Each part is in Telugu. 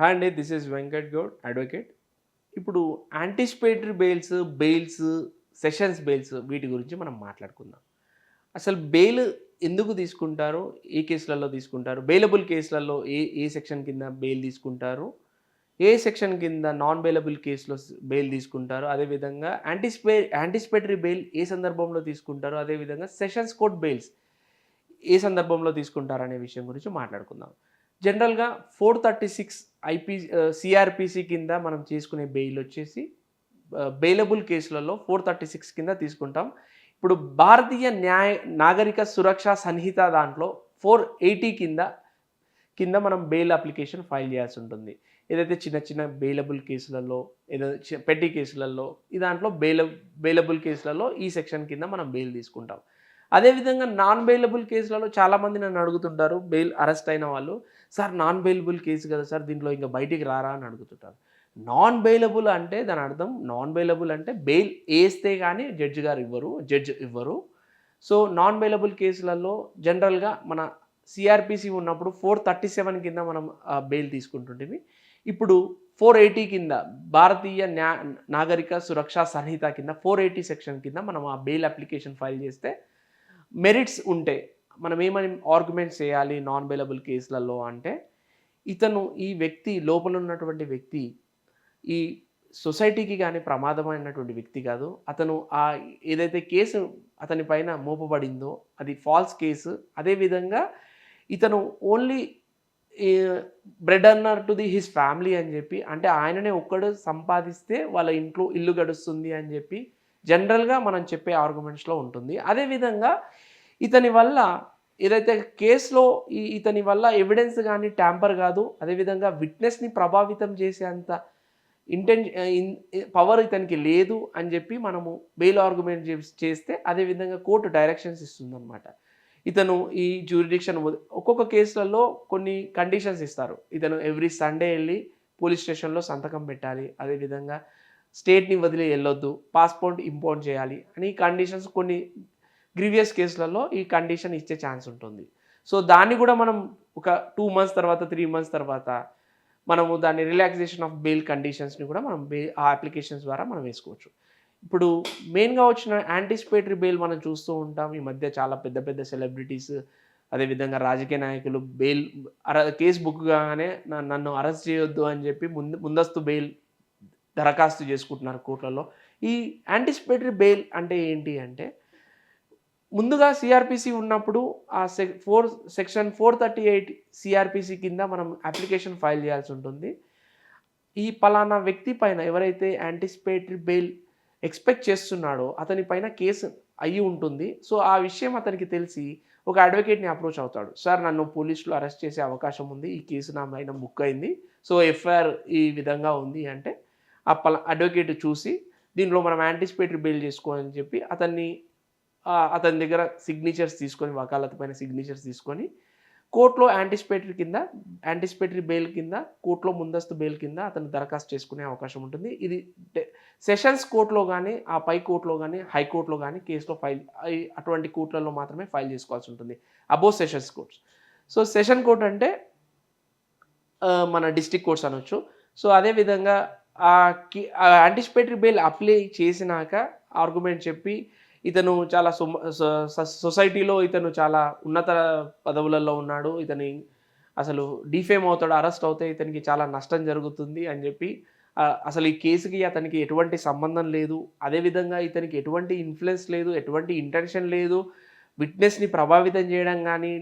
హాయ్ అండి this is Venkat Goud advocate ఇప్పుడు anticipatory bails bails sessions bails వీటి గురించి మనం మాట్లాడుకుందాం. అసలు బెయిల్ ఎందుకు తీసుకుంటారు? ఏ కేసులలో తీసుకుంటారు? బెయిలబుల్ కేసులలో ఏ ఏ సెక్షన్ కింద బెయిల్ తీసుకుంటారు? ఏ సెక్షన్ కింద నాన్ బెయిలబుల్ కేసులో బెయిల్ తీసుకుంటారు? అదేవిధంగా యాంటిసిపే యాంటిసిపేటరీ బెయిల్ ఏ సందర్భంలో తీసుకుంటారు? అదేవిధంగా సెషన్స్ కోర్ట్ బెయిల్స్ ఏ సందర్భంలో తీసుకుంటారు? అనే విషయం గురించి మాట్లాడుకుందాం. జనరల్గా four thirty six IP CrPC కింద మనం చేసుకునే బెయిల్ వచ్చేసి బెయిలబుల్ కేసులలో ఫోర్ థర్టీ సిక్స్ కింద తీసుకుంటాం. ఇప్పుడు భారతీయ న్యాయ నాగరిక సురక్ష సంహిత దాంట్లో ఫోర్ ఎయిటీ కింద కింద మనం బెయిల్ అప్లికేషన్ ఫైల్ చేయాల్సి ఉంటుంది. ఏదైతే చిన్న చిన్న బెయిలబుల్ కేసులలో ఏదైతే పెట్టి కేసులలో ఈ దాంట్లో బెయిల బెయిలబుల్ కేసులలో ఈ సెక్షన్ కింద మనం బెయిల్ తీసుకుంటాం. అదేవిధంగా నాన్ బెయిలబుల్ కేసులలో చాలామంది నన్ను అడుగుతుంటారు బెయిల్ అరెస్ట్ అయిన వాళ్ళు సార్ నాన్ బెయిలబుల్ కేసు కదా సార్ దీంట్లో ఇంకా బయటికి రారా అని అడుగుతుంటారు. నాన్ బెయిలబుల్ అంటే దాని అర్థం నాన్ బెయిలబుల్ అంటే బెయిల్ వేస్తే కానీ జడ్జి గారు ఇవ్వరు జడ్జ్ ఇవ్వరు. సో నాన్ బెయిలబుల్ కేసులలో జనరల్గా మన సిఆర్పిసి ఉన్నప్పుడు ఫోర్ థర్టీ సెవెన్ కింద మనం బెయిల్ తీసుకుంటుంటివి ఇప్పుడు ఫోర్ ఎయిటీ కింద భారతీయ న్యా నాగరిక సురక్షా సంహిత కింద ఫోర్ ఎయిటీ సెక్షన్ కింద మనం ఆ బెయిల్ అప్లికేషన్ ఫైల్ చేస్తే మెరిట్స్ ఉంటే మనం ఏమని ఆర్గ్యుమెంట్స్ చేయాలి నాన్ అవైలబుల్ కేసులలో అంటే ఇతను ఈ వ్యక్తి లోపల ఉన్నటువంటి వ్యక్తి ఈ సొసైటీకి కానీ ప్రమాదమైనటువంటి వ్యక్తి కాదు. అతను ఆ ఏదైతే కేసు అతని పైన మోపబడిందో అది ఫాల్స్ కేసు అదేవిధంగా ఇతను only bread earner to the his family అని చెప్పి అంటే ఆయననే ఒక్కడు సంపాదిస్తే వాళ్ళ ఇంట్లో ఇల్లు గడుస్తుంది అని చెప్పి జనరల్గా మనం చెప్పే ఆర్గ్యుమెంట్స్లో ఉంటుంది. అదేవిధంగా ఇతని వల్ల ఏదైతే కేసులో ఈ ఇతని వల్ల ఎవిడెన్స్ కానీ ట్యాంపర్ కాదు అదేవిధంగా విట్నెస్ని ప్రభావితం చేసేంత ఇంటెన్ పవర్ ఇతనికి లేదు అని చెప్పి మనము బెయిల్ ఆర్గ్యుమెంట్ చేస్తే అదేవిధంగా కోర్టు డైరెక్షన్స్ ఇస్తుందన్నమాట. ఇతను ఈ జ్యూరిడిక్షన్ ఒక్కొక్క కేసులలో కొన్ని కండిషన్స్ ఇస్తారు. ఇతను ఎవ్రీ సండే వెళ్ళి పోలీస్ స్టేషన్లో సంతకం పెట్టాలి అదేవిధంగా స్టేట్ని వదిలి వెళ్ళొద్దు పాస్పోర్ట్ ఇంపోర్ట్ చేయాలి అని కండిషన్స్ కొన్ని గ్రీవియస్ కేసులలో ఈ కండిషన్ ఇచ్చే ఛాన్స్ ఉంటుంది. సో దాన్ని కూడా మనం ఒక టూ మంత్స్ తర్వాత త్రీ మంత్స్ తర్వాత మనము దాన్ని రిలాక్సేషన్ ఆఫ్ బెయిల్ కండిషన్స్ని కూడా మనం బే ఆ అప్లికేషన్స్ ద్వారా మనం వేసుకోవచ్చు. ఇప్పుడు మెయిన్గా వచ్చిన యాంటిసిపేటరీ బెయిల్ మనం చూస్తూ ఉంటాం. ఈ మధ్య చాలా పెద్ద పెద్ద సెలబ్రిటీస్ అదేవిధంగా రాజకీయ నాయకులు బెయిల్ అర కేసు బుక్ కాగానే నన్ను అరెస్ట్ చేయొద్దు అని చెప్పి ముందు ముందస్తు బెయిల్ దరఖాస్తు చేసుకుంటున్నారు కోర్టులలో. ఈ యాంటిసిపేటరీ బెయిల్ అంటే ఏంటి అంటే ముందుగా సిఆర్పిసి ఉన్నప్పుడు ఆ sec four section four thirty eight CrPC కింద మనం అప్లికేషన్ ఫైల్ చేయాల్సి ఉంటుంది. ఈ పలానా వ్యక్తి పైన ఎవరైతే యాంటిసిపేటరీ బెయిల్ ఎక్స్పెక్ట్ చేస్తున్నాడో అతని పైన కేసు అయ్యి ఉంటుంది. సో ఆ విషయం అతనికి తెలిసి ఒక అడ్వకేట్ని అప్రోచ్ అవుతాడు. సార్ నన్ను పోలీసులు అరెస్ట్ చేసే అవకాశం ఉంది. ఈ కేసు నా పైన బుక్ అయింది. సో ఎఫ్ఐఆర్ ఈ విధంగా ఉంది అంటే ఆ పలా అడ్వకేట్ చూసి దీనిలో మనం యాంటిసిపేటరీ బెయిల్ చేసుకోవాలని చెప్పి అతన్ని అతని దగ్గర సిగ్నేచర్స్ తీసుకొని వకాలత్ పైన సిగ్నేచర్స్ తీసుకొని కోర్టులో యాంటిసిపేటరీ కింద యాంటిసిపేటరీ బెయిల్ కింద కోర్టులో ముందస్తు బెయిల్ కింద అతను దరఖాస్తు చేసుకునే అవకాశం ఉంటుంది. ఇది సెషన్స్ కోర్టులో కానీ ఆ పై కోర్టులో కానీ హైకోర్టులో కానీ కేసులో ఫైల్ అటువంటి కోర్టులలో మాత్రమే ఫైల్ చేసుకోవాల్సి ఉంటుంది. Above sessions courts. So session court అంటే మన డిస్టిక్ కోర్ట్స్ అనొచ్చు. సో అదేవిధంగా ఆ యాంటిసిపేటరీ బెయిల్ అప్లై చేసినాక ఆర్గ్యుమెంట్ చెప్పి ఇతను చాలా సొ- సొసైటీలో ఇతను చాలా ఉన్నత పదవులలో ఉన్నాడు. ఇతని అసలు డిఫేమ్ అవుతాడు అరెస్ట్ అవుతే ఇతనికి చాలా నష్టం జరుగుతుంది అని చెప్పి అసలు ఈ కేసుకి అతనికి ఎటువంటి సంబంధం లేదు. అదేవిధంగా ఇతనికి ఎటువంటి ఇన్ఫ్లుయెన్స్ లేదు ఎటువంటి ఇంటెన్షన్ లేదు. విట్నెస్ని ప్రభావితం చేయడం కానీ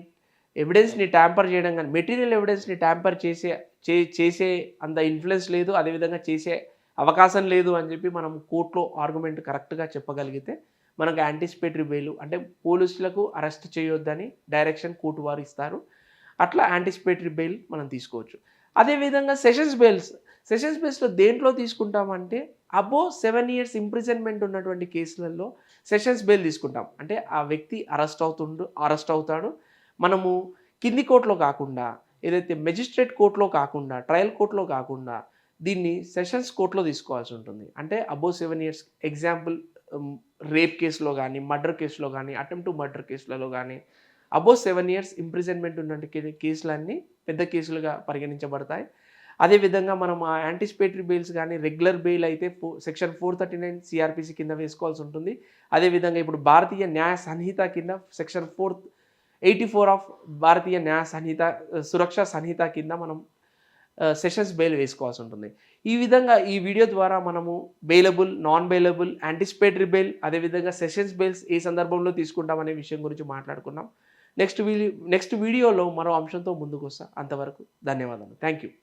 ఎవిడెన్స్ని ట్యాంపర్ చేయడం కానీ మెటీరియల్ ఎవిడెన్స్ని ట్యాంపర్ చేసే చే చేసే అంత ఇన్ఫ్లుయెన్స్ లేదు. అదేవిధంగా చేసే అవకాశం లేదు అని చెప్పి మనం కోర్టులో ఆర్గ్యుమెంట్ కరెక్ట్గా చెప్పగలిగితే మనకు యాంటిసిపేటరీ బెయిల్ అంటే పోలీసులకు అరెస్ట్ చేయొద్దని డైరెక్షన్ కోర్టు వారు ఇస్తారు. అట్లా యాంటిసిపేటరీ బెయిల్ మనం తీసుకోవచ్చు. అదేవిధంగా సెషన్స్ బెయిల్స్ సెషన్స్ బెయిల్స్లో దేంట్లో తీసుకుంటామంటే అబో సెవెన్ ఇయర్స్ ఇంప్రిజన్మెంట్ ఉన్నటువంటి కేసులలో సెషన్స్ బెయిల్ తీసుకుంటాం. అంటే ఆ వ్యక్తి అరెస్ట్ అవుతుండు అరెస్ట్ అవుతాడు. మనము కింది కోర్టులో కాకుండా ఏదైతే మెజిస్ట్రేట్ కోర్టులో కాకుండా ట్రయల్ కోర్టులో కాకుండా దీన్ని సెషన్స్ కోర్టులో తీసుకోవాల్సి ఉంటుంది. అంటే above seven years example rape కేసులో కానీ మర్డర్ కేసులో కానీ అటెంప్ట్ టు మర్డర్ కేసులలో కానీ అబోవ్ సెవెన్ ఇయర్స్ ఇంప్రిజన్మెంట్ ఉన్నటువంటి కేసులన్నీ పెద్ద కేసులుగా పరిగణించబడతాయి. అదేవిధంగా మనం ఆ యాంటిసిపేటరీ బెయిల్స్ కానీ రెగ్యులర్ బెయిల్ అయితే four section four thirty nine CrPC కింద వేసుకోవాల్సి ఉంటుంది. అదేవిధంగా ఇప్పుడు భారతీయ న్యాయ సంహిత కింద section four eighty four of Bharatiya Nyaya Sanhita Suraksha సంహిత కింద మనం సెషన్స్ బెయిల్ వేసుకోవాల్సి ఉంటుంది. ఈ విధంగా ఈ వీడియో ద్వారా మనము bailable non bailable anticipatory bail అదేవిధంగా సెషన్స్ బెయిల్స్ ఏ సందర్భంలో తీసుకుంటామనే విషయం గురించి మాట్లాడుకున్నాం. నెక్స్ట్ వీడియో నెక్స్ట్ వీడియోలో మరో అంశంతో ముందుకు వస్తా అంతవరకు ధన్యవాదాలు. Thank you